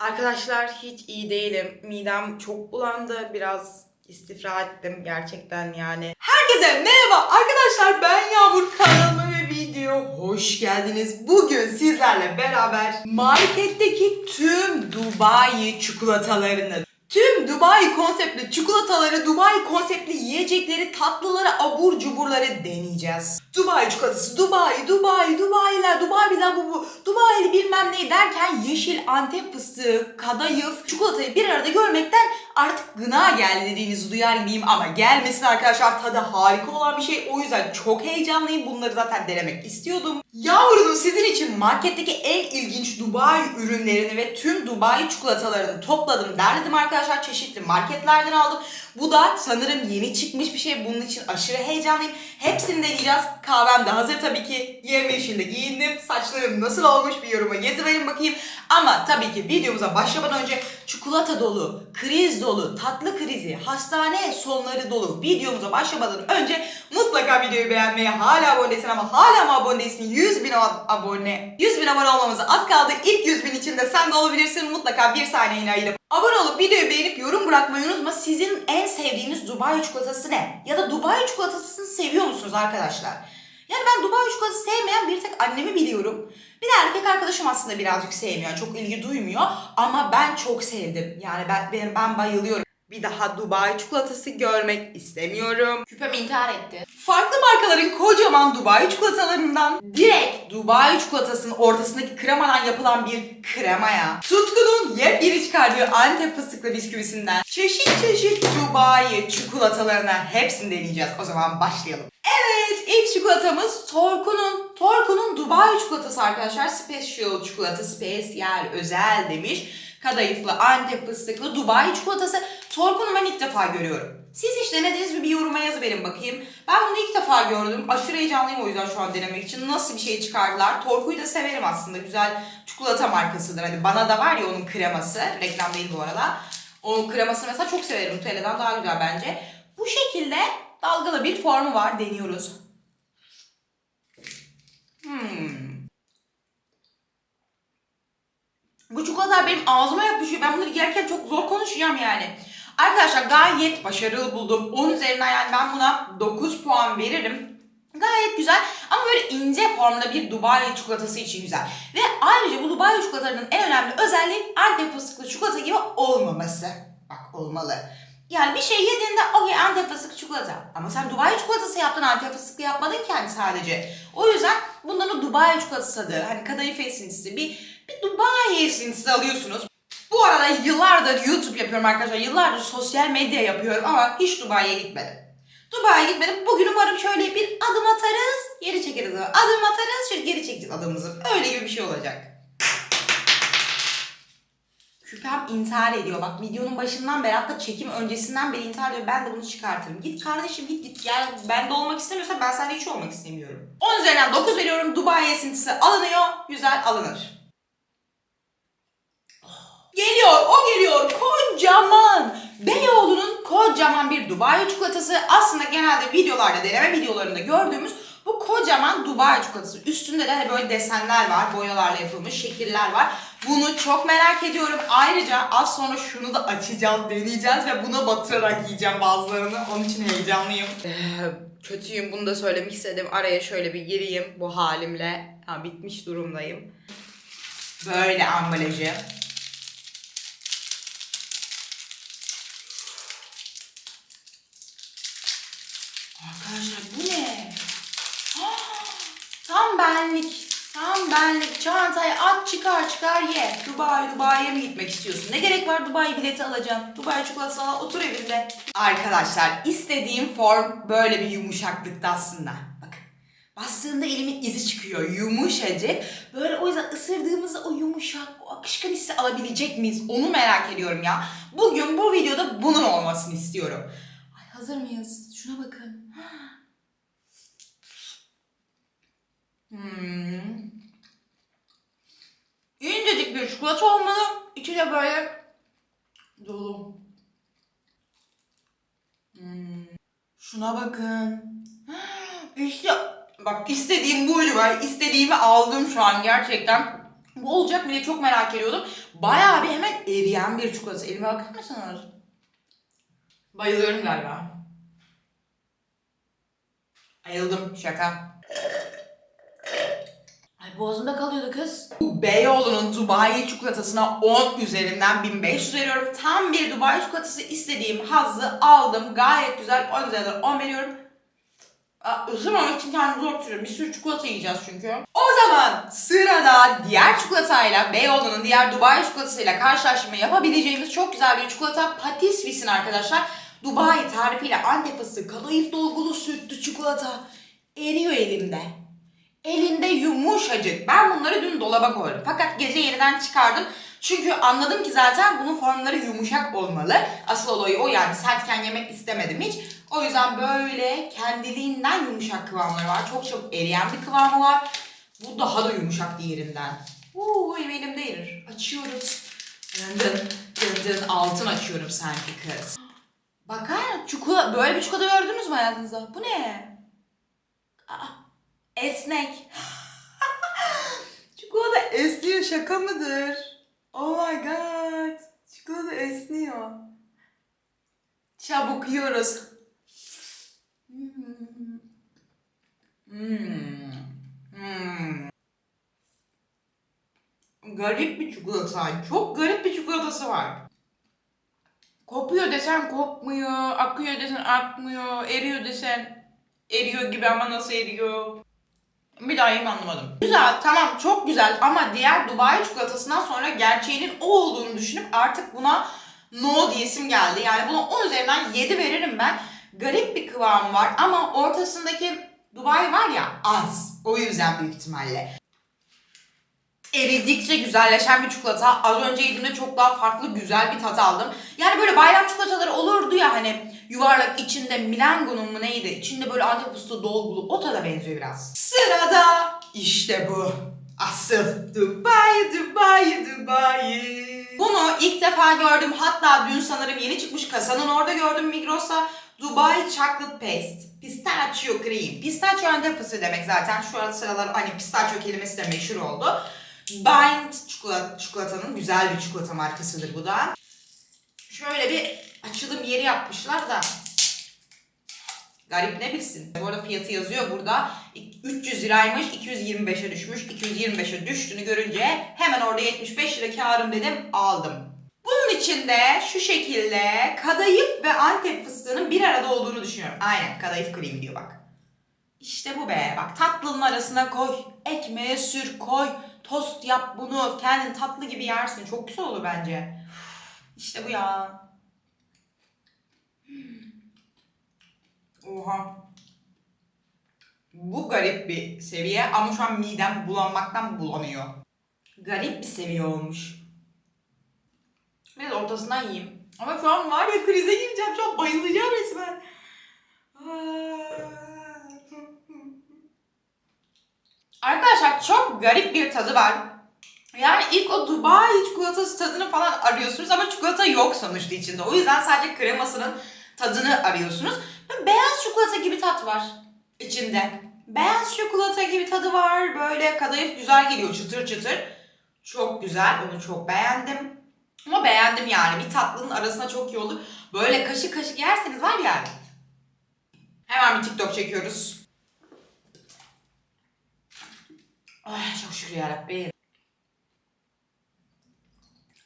Arkadaşlar hiç iyi değilim. Midem çok bulandı. Biraz istifra ettim gerçekten yani. Herkese merhaba arkadaşlar ben Yağmur kanalıma ve video hoş geldiniz. Bugün sizlerle beraber marketteki tüm Dubai çikolatalarını Tüm Dubai konseptli çikolataları, Dubai konseptli yiyecekleri, tatlıları, abur cuburları deneyeceğiz. Dubai çikolatası, Dubai, Dubai, Dubai'ler, Dubai'ler bu bu, Dubai'li bilmem ne derken yeşil Antep fıstığı, kadayıf, çikolatayı bir arada görmekten artık gına geldi dediğinizi duyar gibiyim ama gelmesin arkadaşlar tadı harika olan bir şey. O yüzden çok heyecanlıyım. Bunları zaten denemek istiyordum. Yavru'nun sizin için marketteki en ilginç Dubai ürünlerini ve tüm Dubai çikolatalarını topladım, derledim arkadaşlar. Çeşitli marketlerden aldım. Bu da sanırım yeni çıkmış bir şey. Bunun için aşırı heyecanlıyım. Hepsini deneyeceğiz. Kahvem de hazır tabii ki. Yemyeşil de giyindim. Saçlarım nasıl olmuş bir yoruma yazıverin bakayım. Ama tabii ki videomuza başlamadan önce çikolata dolu, kriz dolu, tatlı krizi, hastane sonları dolu videomuza başlamadan önce mutlaka videoyu beğenmeyi hala abone değilsin ama hala mı abone değilsin? 100 bin ab- abone. 100 bin abone olmamıza az kaldı. İlk 100 bin içinde sen de olabilirsin. Mutlaka bir saniyeni ayırıp Abone olup videoyu beğenip yorum bırakmayı unutma. Sizin en sevdiğiniz Dubai çikolatası ne? Ya da Dubai çikolatasını seviyor musunuz arkadaşlar? Yani ben Dubai çikolatası sevmeyen bir tek annemi biliyorum. Bir de erkek arkadaşım aslında birazcık sevmiyor. Çok ilgi duymuyor. Ama ben çok sevdim. Yani ben ben, ben bayılıyorum. Bir daha Dubai çikolatası görmek istemiyorum. Küpem intihar etti. Farklı markaların kocaman Dubai çikolatalarından direkt Dubai çikolatasının ortasındaki kremadan yapılan bir kremaya, Tutku'nun yepyeni çıkardığı Antep fıstıklı bisküvisinden çeşit çeşit Dubai çikolatalarına hepsini deneyeceğiz. O zaman başlayalım. Evet, ilk çikolatamız Torku'nun. Torku'nun Dubai çikolatası arkadaşlar. Special çikolata, spesiyel, özel demiş. Kadayıflı, Antep fıstıklı Dubai çikolatası. Torku'nu ben ilk defa görüyorum. Siz hiç denediniz mi bir yoruma yazı verin bakayım. Ben bunu ilk defa gördüm. Aşırı heyecanlıyım o yüzden şu an denemek için. Nasıl bir şey çıkardılar? Torku'yu da severim aslında. Güzel çikolata markasıdır. Hani bana da var ya onun kreması. Reklam değil bu arada. Onun kremasını mesela çok severim. Nutella'dan daha güzel bence. Bu şekilde dalgalı bir formu var. Deniyoruz. Hmm. Bu çikolatalar benim ağzıma yapışıyor. Ben bunları yerken çok zor konuşacağım yani. Arkadaşlar gayet başarılı buldum. 10 üzerinden yani ben buna 9 puan veririm. Gayet güzel ama böyle ince formda bir Dubai çikolatası için güzel. Ve ayrıca bu Dubai çikolatalarının en önemli özelliği Antep fıstıklı çikolata gibi olmaması. Bak olmalı. Yani bir şey yediğinde okey Antep fıstıklı çikolata. Ama sen Dubai çikolatası yaptın Antep fıstıklı yapmadın ki hani sadece. O yüzden bundan Dubai çikolatası tadı, hani kadayıf esintisi, bir, bir Dubai esintisi alıyorsunuz. Bu arada yıllardır YouTube yapıyorum arkadaşlar. Yıllardır sosyal medya yapıyorum ama hiç Dubai'ye gitmedim. Dubai'ye gitmedim. Bugün umarım şöyle bir adım atarız, geri çekeriz. Adım atarız, şöyle geri çekeceğiz adımımızı. Öyle gibi bir şey olacak. Küpem intihar ediyor. Bak videonun başından beri hatta çekim öncesinden beri intihar ediyor. Ben de bunu çıkartırım. Git kardeşim git git. Yani bende olmak istemiyorsa ben sende hiç olmak istemiyorum. 10 üzerinden 9 veriyorum. Dubai esintisi alınıyor. Güzel alınır. Geliyor, o geliyor. Kocaman. Beyoğlu'nun kocaman bir Dubai çikolatası. Aslında genelde videolarda, deneme videolarında gördüğümüz bu kocaman Dubai çikolatası. Üstünde de hani böyle desenler var, boyalarla yapılmış şekiller var. Bunu çok merak ediyorum. Ayrıca az sonra şunu da açacağız, deneyeceğiz ve buna batırarak yiyeceğim bazılarını. Onun için heyecanlıyım. Ee, kötüyüm bunu da söylemek istedim. Araya şöyle bir gireyim bu halimle. Ha, bitmiş durumdayım. Böyle ambalajı. Arkadaşlar bu ne? Ah, Benlik. Tam benlik. Çantayı at çıkar çıkar ye. Dubai, Dubai'ye mi gitmek istiyorsun? Ne gerek var Dubai bileti alacaksın? Dubai çikolatası al otur evinde. Arkadaşlar istediğim form böyle bir yumuşaklıkta aslında. Bakın. Bastığında elimin izi çıkıyor. Yumuşacık. Böyle o yüzden ısırdığımızda o yumuşak, o akışkan hissi alabilecek miyiz? Onu merak ediyorum ya. Bugün bu videoda bunun olmasını istiyorum. Ay hazır mıyız? Şuna bakın. Hmm. İncecik bir çikolata olmalı. İçi de böyle dolu. Hmm. Şuna bakın. İşte bak istediğim buydu ben. İstediğimi aldım şu an gerçekten. Bu olacak mı diye çok merak ediyordum. Bayağı bir hemen eriyen bir çikolata. Elime bakar mısınız? Bayılıyorum galiba. Ayıldım şaka. Ay boğazımda kalıyordu kız. Bu Beyoğlu'nun Dubai çikolatasına 10 üzerinden 1500 veriyorum. Tam bir Dubai çikolatası istediğim hazzı aldım. Gayet güzel. 10 üzerinden 10 veriyorum. Isırmamak için kendimi zor tutuyorum. Bir sürü çikolata yiyeceğiz çünkü. O zaman sırada diğer çikolatayla Beyoğlu'nun diğer Dubai çikolatasıyla karşılaştırma yapabileceğimiz çok güzel bir çikolata Patis Visin arkadaşlar. Dubai tarifiyle Antep fıstığı kadayıf dolgulu sütlü çikolata eriyor elimde. Elinde yumuşacık. Ben bunları dün dolaba koydum. Fakat gece yeniden çıkardım. Çünkü anladım ki zaten bunun formları yumuşak olmalı. Asıl olayı o yani. Sertken yemek istemedim hiç. O yüzden böyle kendiliğinden yumuşak kıvamları var. Çok çabuk eriyen bir kıvamı var. Bu daha da yumuşak diğerinden. Uuu elim elimde erir. Açıyoruz. Dın dın dın dın altın açıyorum sanki kız. Bakar çikolata, böyle bir çikolata gördünüz mü hayatınızda? Bu ne? Aa, esnek. çikolata esniyor şaka mıdır? Oh my god. Çikolata esniyor. Çabuk yiyoruz. Hmm. Hmm. Hmm. Garip bir çikolata. Çok garip bir çikolatası var. Kopuyor desen kopmuyor, akıyor desen akmıyor, eriyor desen eriyor gibi ama nasıl eriyor? Bir daha yiyeyim anlamadım. Güzel, tamam çok güzel ama diğer Dubai çikolatasından sonra gerçeğinin o olduğunu düşünüp artık buna no diyesim geldi. Yani buna 10 üzerinden 7 veririm ben. Garip bir kıvamı var ama ortasındaki Dubai var ya az. O yüzden büyük ihtimalle. Eridikçe güzelleşen bir çikolata. Az önce yediğimde çok daha farklı güzel bir tat aldım. Yani böyle bayram çikolataları olurdu ya hani yuvarlak içinde Milango'nun mu neydi? İçinde böyle antep fıstığı dolgulu. O tada benziyor biraz. Sırada işte bu. Asıl Dubai, Dubai, Dubai. Bunu ilk defa gördüm. Hatta dün sanırım yeni çıkmış kasanın orada gördüm Migros'ta. Dubai Chocolate Paste. Pistachio Cream. Pistachio antep fıstığı demek zaten. Şu ara sıralar hani pistachio kelimesi de meşhur oldu. Bind çikolata, çikolatanın güzel bir çikolata markasıdır bu da. Şöyle bir açılım yeri yapmışlar da. Garip ne bilsin. Bu arada fiyatı yazıyor burada. 300 liraymış, 225'e düşmüş. 225'e düştüğünü görünce hemen orada 75 lira karım dedim, aldım. Bunun içinde şu şekilde kadayıf ve antep fıstığının bir arada olduğunu düşünüyorum. Aynen kadayıf kremi diyor bak. İşte bu be. Bak tatlının arasına koy. Ekmeğe sür koy. Tost yap bunu. Kendin tatlı gibi yersin. Çok güzel olur bence. İşte bu ya. Oha. Bu garip bir seviye ama şu an midem bulanmaktan bulanıyor. Garip bir seviye olmuş. Biraz ortasından yiyeyim. Ama şu an var ya krize gireceğim. Şu an bayılacağım resmen. Arkadaşlar çok garip bir tadı var. Yani ilk o Dubai çikolatası tadını falan arıyorsunuz ama çikolata yok sonuçta içinde. O yüzden sadece kremasının tadını arıyorsunuz. Beyaz çikolata gibi tat var içinde. Beyaz çikolata gibi tadı var. Böyle kadayıf güzel geliyor çıtır çıtır. Çok güzel. Onu çok beğendim. Ama beğendim yani. Bir tatlının arasına çok iyi olur. Böyle kaşık kaşık yerseniz var ya. Hemen bir TikTok çekiyoruz. Ay çok şükür yarabbim.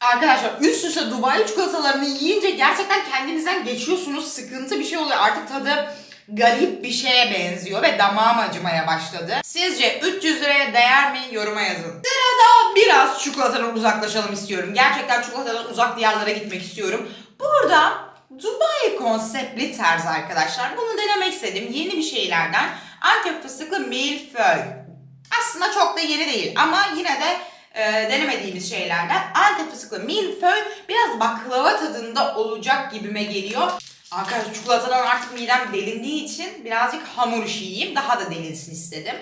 Arkadaşlar üst üste Dubai çikolatalarını yiyince gerçekten kendinizden geçiyorsunuz. Sıkıntı bir şey oluyor. Artık tadı garip bir şeye benziyor ve damağım acımaya başladı. Sizce 300 liraya değer mi? Yoruma yazın. Sırada biraz çikolatadan uzaklaşalım istiyorum. Gerçekten çikolatadan uzak diyarlara gitmek istiyorum. Burada Dubai konseptli tarz arkadaşlar. Bunu denemek istedim. Yeni bir şeylerden. Antep fıstıklı milföy. Aslında çok da yeni değil ama yine de e, denemediğimiz şeylerden. Antep fıstıklı milföy biraz baklava tadında olacak gibime geliyor. Arkadaşlar çikolatadan artık midem delindiği için birazcık hamur işi yiyeyim. Daha da delinsin istedim.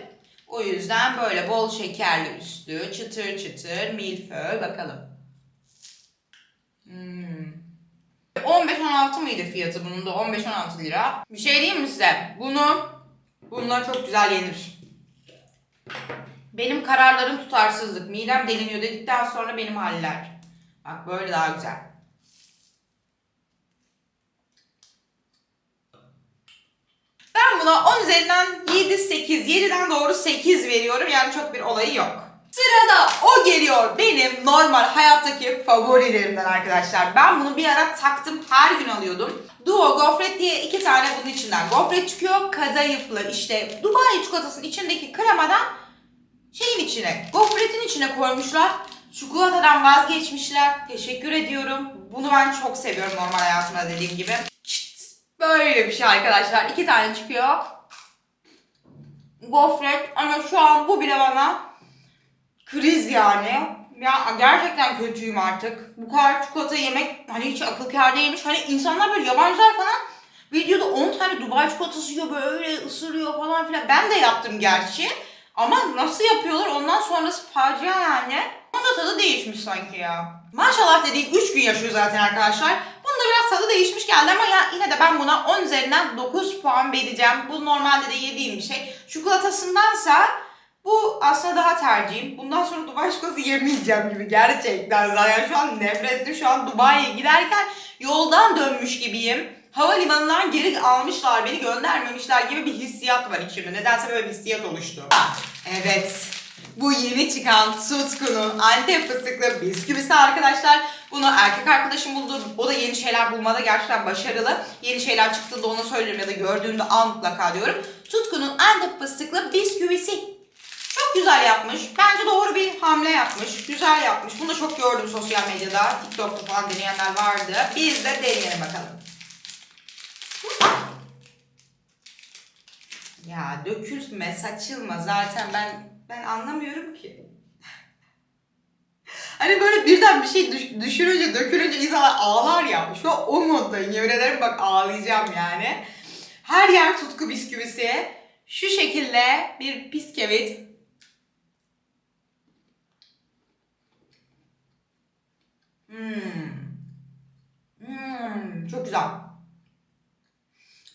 O yüzden böyle bol şekerli üstü, çıtır çıtır milföy bakalım. Hmm. 15-16 mıydı fiyatı bunun da 15-16 lira. Bir şey diyeyim mi size? Bunu bunlar çok güzel yenir. Benim kararlarım tutarsızlık. Midem deliniyor dedikten sonra benim haller. Bak böyle daha güzel. Ben buna 10 üzerinden 7, 8, 7'den doğru 8 veriyorum. Yani çok bir olayı yok. Sırada o geliyor. Benim normal hayattaki favorilerimden arkadaşlar. Ben bunu bir ara taktım. Her gün alıyordum. Duo gofret diye iki tane bunun içinden gofret çıkıyor. Kadayıflı işte Dubai çikolatasının içindeki kremadan şeyin içine, gofretin içine koymuşlar. Çikolatadan vazgeçmişler. Teşekkür ediyorum. Bunu ben çok seviyorum normal hayatımda dediğim gibi. Çıt. Böyle bir şey arkadaşlar. İki tane çıkıyor. Gofret ama şu an bu bile bana kriz yani. Ya gerçekten kötüyüm artık. Bu kadar çikolata yemek hani hiç akıl kâr değilmiş. Hani insanlar böyle yabancılar falan videoda 10 tane Dubai çikolatası yiyor böyle ısırıyor falan filan. Ben de yaptım gerçi. Ama nasıl yapıyorlar ondan sonrası facia yani. Onun da tadı değişmiş sanki ya. Maşallah dediğim 3 gün yaşıyor zaten arkadaşlar. Bunun da biraz tadı değişmiş geldi ama ya yine de ben buna 10 üzerinden 9 puan vereceğim. Bu normalde de yediğim bir şey. Çikolatasındansa bu aslında daha tercihim. Bundan sonra Dubai çikolatası yemeyeceğim gibi gerçekten. Zaten şu an nefret ettim. Şu an Dubai'ye giderken yoldan dönmüş gibiyim. Havalimanından geri almışlar beni göndermemişler gibi bir hissiyat var içimde. Nedense böyle bir hissiyat oluştu. Evet. Bu yeni çıkan Tutku'nun Antep fıstıklı bisküvisi arkadaşlar. Bunu erkek arkadaşım buldu. O da yeni şeyler bulmada gerçekten başarılı. Yeni şeyler çıktığında ona söylerim ya da gördüğümde al mutlaka diyorum. Tutku'nun Antep fıstıklı bisküvisi. Çok güzel yapmış. Bence doğru bir hamle yapmış. Güzel yapmış. Bunu da çok gördüm sosyal medyada. TikTok'ta falan deneyenler vardı. Biz de deneyelim bakalım. Ya dökülme, saçılma zaten ben ben anlamıyorum ki. Hani böyle birden bir şey düş, düşürünce, dökülünce insanlar ağlar ya. Şu an o moddayım. Yemin ederim bak ağlayacağım yani. Her yer tutku bisküvisi. Şu şekilde bir bisküvit. Hmm. Hmm, çok güzel.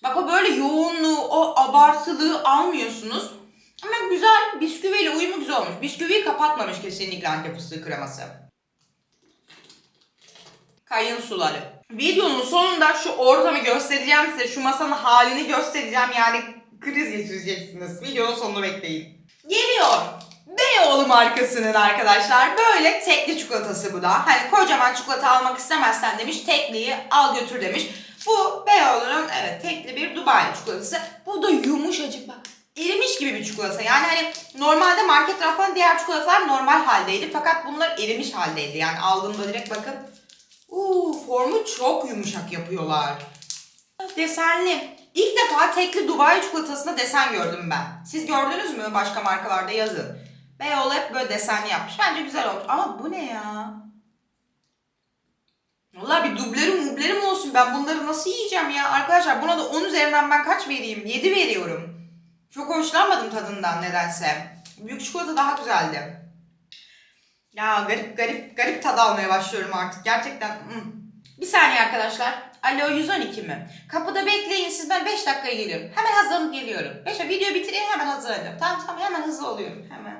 Bak o böyle yoğunluğu, o abartılığı almıyorsunuz. Ama güzel, bisküviyle uyumu güzel olmuş. Bisküviyi kapatmamış kesinlikle Antep fıstığı kreması. Kayın suları. Videonun sonunda şu ortamı göstereceğim size. Şu masanın halini göstereceğim. Yani kriz geçireceksiniz. Videonun sonunu bekleyin. Geliyor. Beyoğlu markasının arkadaşlar böyle tekli çikolatası bu da. Hani kocaman çikolata almak istemezsen demiş tekliyi al götür demiş. Bu Beyoğlu'nun evet tekli bir Dubai çikolatası. Bu da yumuşacık bak. Erimiş gibi bir çikolata. Yani hani normalde market raflarında diğer çikolatalar normal haldeydi. Fakat bunlar erimiş haldeydi. Yani aldığımda direkt bakın. Uuu formu çok yumuşak yapıyorlar. Desenli. İlk defa tekli Dubai çikolatasında desen gördüm ben. Siz gördünüz mü başka markalarda yazın. Beyoğlu hep böyle desenli yapmış. Bence güzel olmuş. Ama bu ne ya? Vallahi bir dublerim mublerim olsun. Ben bunları nasıl yiyeceğim ya? Arkadaşlar buna da 10 üzerinden ben kaç vereyim? 7 veriyorum. Çok hoşlanmadım tadından nedense. Büyük çikolata daha güzeldi. Ya garip garip garip tad almaya başlıyorum artık. Gerçekten. Bir saniye arkadaşlar. Alo 112 mi? Kapıda bekleyin siz ben 5 dakikaya geliyorum. Hemen hazırlanıp geliyorum. 5 video bitireyim hemen hazırlanıyorum. Tamam tamam hemen hızlı oluyorum. Hemen.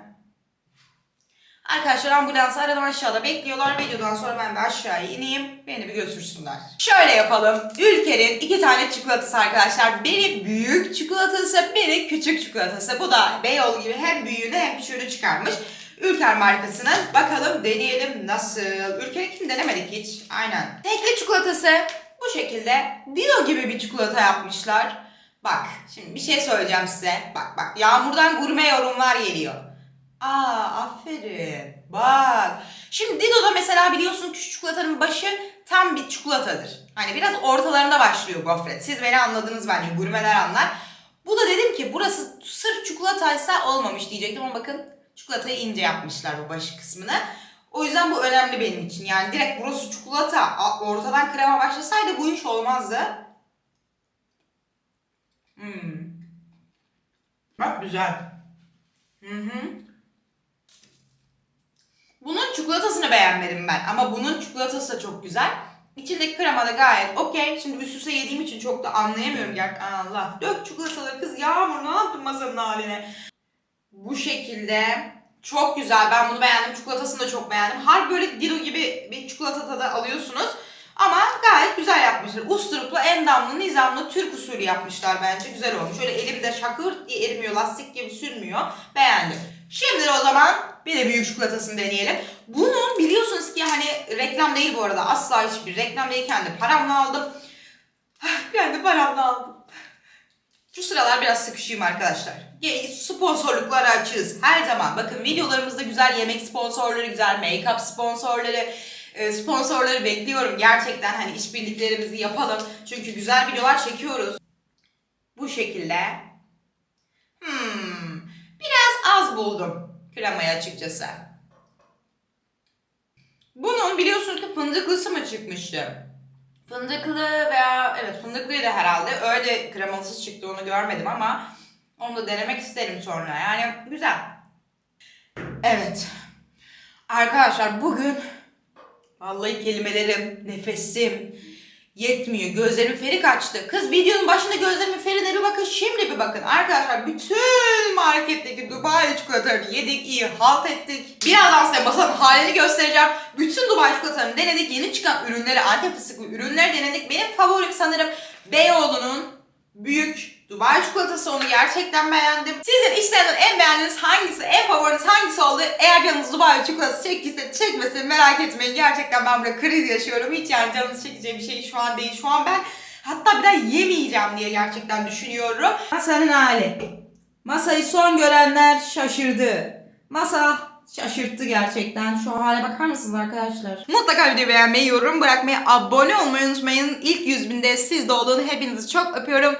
Arkadaşlar ambulansı aradan aşağıda bekliyorlar. Videodan sonra ben de aşağıya ineyim. Beni bir götürsünler. Şöyle yapalım. Ülker'in iki tane çikolatası arkadaşlar. Biri büyük çikolatası, biri küçük çikolatası. Bu da Beyoğlu gibi hem büyüğünü hem küçüğünü çıkarmış. Ülker markasının. Bakalım deneyelim nasıl. Ülker'inkini denemedik hiç. Aynen. Tekli çikolatası bu şekilde Dino gibi bir çikolata yapmışlar. Bak şimdi bir şey söyleyeceğim size. Bak bak yağmurdan gurme yorumlar geliyor. Aa aferin. Bak. Şimdi Dido'da mesela biliyorsun küçük çikolatanın başı tam bir çikolatadır. Hani biraz ortalarında başlıyor gofret. Siz beni anladınız bence. Gurmeler anlar. Bu da dedim ki burası sırf çikolataysa olmamış diyecektim ama bakın çikolatayı ince yapmışlar bu başı kısmını. O yüzden bu önemli benim için. Yani direkt burası çikolata, ortadan krema başlasaydı bu iş olmazdı. Hmm. Bak güzel. Hı hı. Bunun çikolatasını beğenmedim ben ama bunun çikolatası da çok güzel. İçindeki krema da gayet okey. Şimdi üst üste yediğim için çok da anlayamıyorum. Ger Allah dök çikolataları kız Yağmur ne yaptın masanın haline? Bu şekilde Çok güzel. Ben bunu beğendim. Çikolatasını da çok beğendim. Harbi böyle Dilo gibi bir çikolata tadı alıyorsunuz. Ama gayet güzel yapmışlar. Usturuplu, endamlı, nizamlı, Türk usulü yapmışlar bence. Güzel olmuş. Şöyle eli bir de şakır diye erimiyor, lastik gibi sürmüyor. Beğendim. Şimdi o zaman bir de büyük çikolatasını deneyelim. Bunun biliyorsunuz ki hani reklam değil bu arada. Asla hiçbir reklam değil. Kendi paramla aldım. Kendi paramla aldım. Şu sıralar biraz sıkışıyım arkadaşlar. Sponsorluklara açığız. Her zaman. Bakın videolarımızda güzel yemek sponsorları, güzel make-up sponsorları, e, sponsorları bekliyorum. Gerçekten hani işbirliklerimizi yapalım. Çünkü güzel videolar çekiyoruz. Bu şekilde. Hmm. Biraz az buldum kremayı açıkçası. Bunun biliyorsunuz ki fındıklısı mı çıkmıştı? Fındıklı veya evet fındıklıydı herhalde. Öyle kremalısı çıktı onu görmedim ama onu da denemek isterim sonra. Yani güzel. Evet. Arkadaşlar bugün vallahi kelimelerim, nefesim yetmiyor. Gözlerimin feri kaçtı. Kız videonun başında gözlerimin ferine bir bakın. Şimdi bir bakın. Arkadaşlar bütün marketteki Dubai çikolatalarını yedik. iyi halt ettik. Birazdan size masanın halini göstereceğim. Bütün Dubai çikolatalarını denedik. Yeni çıkan ürünleri, Antep fıstıklı ürünleri denedik. Benim favorim sanırım Beyoğlu'nun büyük Dubai çikolatası onu gerçekten beğendim. Sizin işlerinden en beğendiğiniz hangisi, en favoriniz hangisi oldu? Eğer canınız Dubai çikolatası çektiyse çekmesin merak etmeyin. Gerçekten ben burada kriz yaşıyorum. Hiç yani canınız çekeceği bir şey şu an değil. Şu an ben hatta bir daha yemeyeceğim diye gerçekten düşünüyorum. Masanın hali. Masayı son görenler şaşırdı. Masa şaşırttı gerçekten. Şu hale bakar mısınız arkadaşlar? Mutlaka videoyu beğenmeyi, yorum bırakmayı, abone olmayı unutmayın. İlk 100 binde sizde olduğunu hepinizi çok öpüyorum.